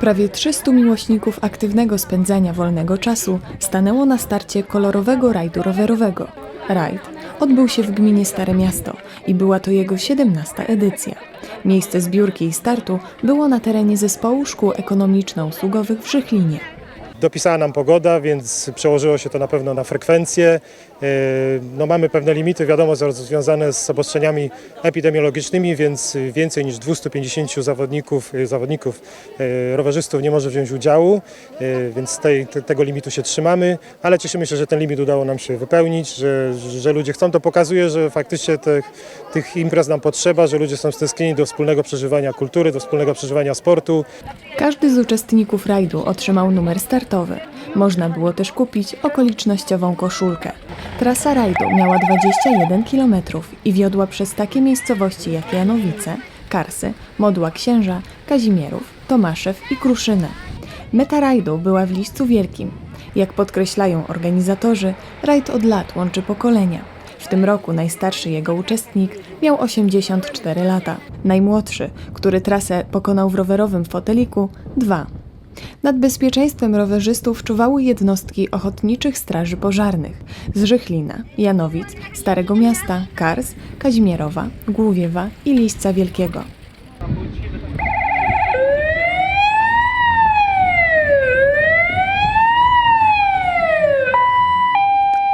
Prawie 300 miłośników aktywnego spędzania wolnego czasu stanęło na starcie kolorowego rajdu rowerowego. Rajd odbył się w gminie Stare Miasto i była to jego 17. edycja. Miejsce zbiórki i startu było na terenie zespołu szkół ekonomiczno-usługowych w Żychlinie. Dopisała nam pogoda, więc przełożyło się to na pewno na frekwencję. Yy, No mamy pewne limity, wiadomo, związane z obostrzeniami epidemiologicznymi, więc więcej niż 250 zawodników, yy, zawodników yy, rowerzystów nie może wziąć udziału, więc tej, te, tego limitu się trzymamy, ale cieszymy się, że ten limit udało nam się wypełnić, że, że ludzie chcą. To pokazuje, że faktycznie tych, tych imprez nam potrzeba, że ludzie są stęsknieni do wspólnego przeżywania kultury, do wspólnego przeżywania sportu. Każdy z uczestników rajdu otrzymał numer startowy. Można było też kupić okolicznościową koszulkę. Trasa rajdu miała 21 km i wiodła przez takie miejscowości jak Janowice, Karsy, Modła Księża, Kazimierów, Tomaszew i Kruszynę. Meta rajdu była w Liścu Wielkim. Jak podkreślają organizatorzy, rajd od lat łączy pokolenia. W tym roku najstarszy jego uczestnik miał 84 lata, najmłodszy, który trasę pokonał w rowerowym foteliku, dwa. Nad bezpieczeństwem rowerzystów czuwały jednostki ochotniczych straży pożarnych z Żychlina, Janowic, Starego Miasta, Kars, Kazimierowa, Główiewa i Liśca Wielkiego.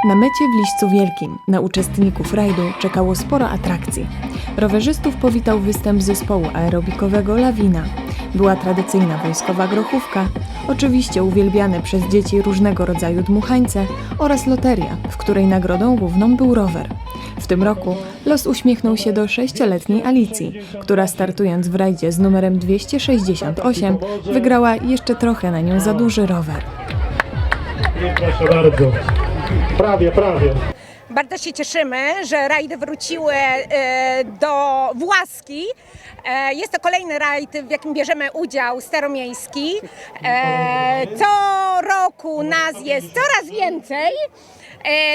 Na mecie w Liścu Wielkim na uczestników rajdu czekało sporo atrakcji. Rowerzystów powitał występ zespołu aerobikowego Lawina. Była tradycyjna wojskowa grochówka, oczywiście uwielbiane przez dzieci różnego rodzaju dmuchańce oraz loteria, w której nagrodą główną był rower. W tym roku los uśmiechnął się do sześcioletniej Alicji, która startując w rajdzie z numerem 268 wygrała jeszcze trochę na nią za duży rower. Proszę bardzo. Prawie, prawie. Bardzo się cieszymy, że rajdy wróciły e, do Właski. E, Jest to kolejny rajd, w jakim bierzemy udział staromiejski. E, Co roku nas jest coraz więcej.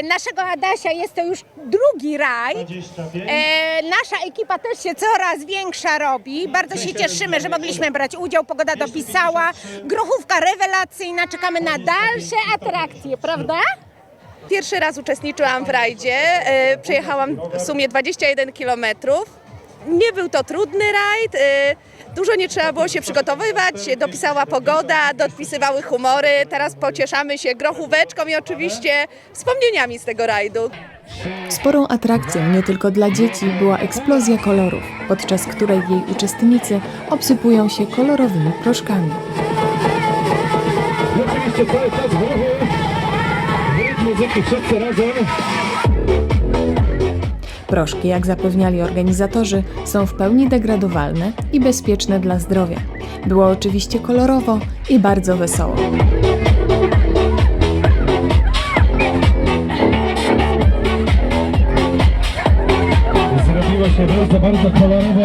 Naszego Adasia jest to już drugi rajd. Nasza ekipa też się coraz większa robi. Bardzo się cieszymy, że mogliśmy brać udział. Pogoda dopisała. Grochówka rewelacyjna. Czekamy na dalsze atrakcje, prawda? Pierwszy raz uczestniczyłam w rajdzie. e, Przejechałam w sumie 21 km. Nie był to trudny rajd. e, Dużo nie trzeba było się przygotowywać. Dopisała pogoda, dopisywały humory. Teraz pocieszamy się grochóweczką i oczywiście wspomnieniami z tego rajdu. Sporą atrakcją nie tylko dla dzieci była eksplozja kolorów, podczas której jej uczestnicy obsypują się kolorowymi proszkami. Oczywiście cały czas w ruchu. Muzyki wszyscy razem. Proszki, jak zapewniali organizatorzy, są w pełni degradowalne i bezpieczne dla zdrowia. Było oczywiście kolorowo i bardzo wesoło. Zrobiło się bardzo, bardzo kolorowo.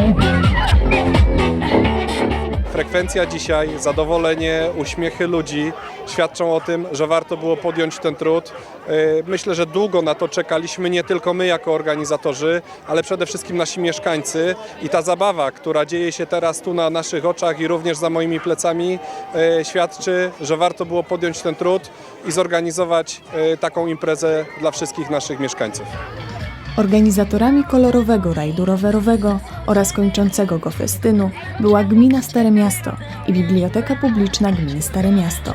Frekwencja dzisiaj, zadowolenie, uśmiechy ludzi świadczą o tym, że warto było podjąć ten trud. Yy, Myślę, że długo na to czekaliśmy, nie tylko my jako organizatorzy, ale przede wszystkim nasi mieszkańcy. I ta zabawa, która dzieje się teraz tu na naszych oczach i również za moimi plecami, yy, świadczy, że warto było podjąć ten trud i zorganizować yy, taką imprezę dla wszystkich naszych mieszkańców. Organizatorami kolorowego rajdu rowerowego oraz kończącego go festynu była gmina Stare Miasto i Biblioteka Publiczna Gminy Stare Miasto.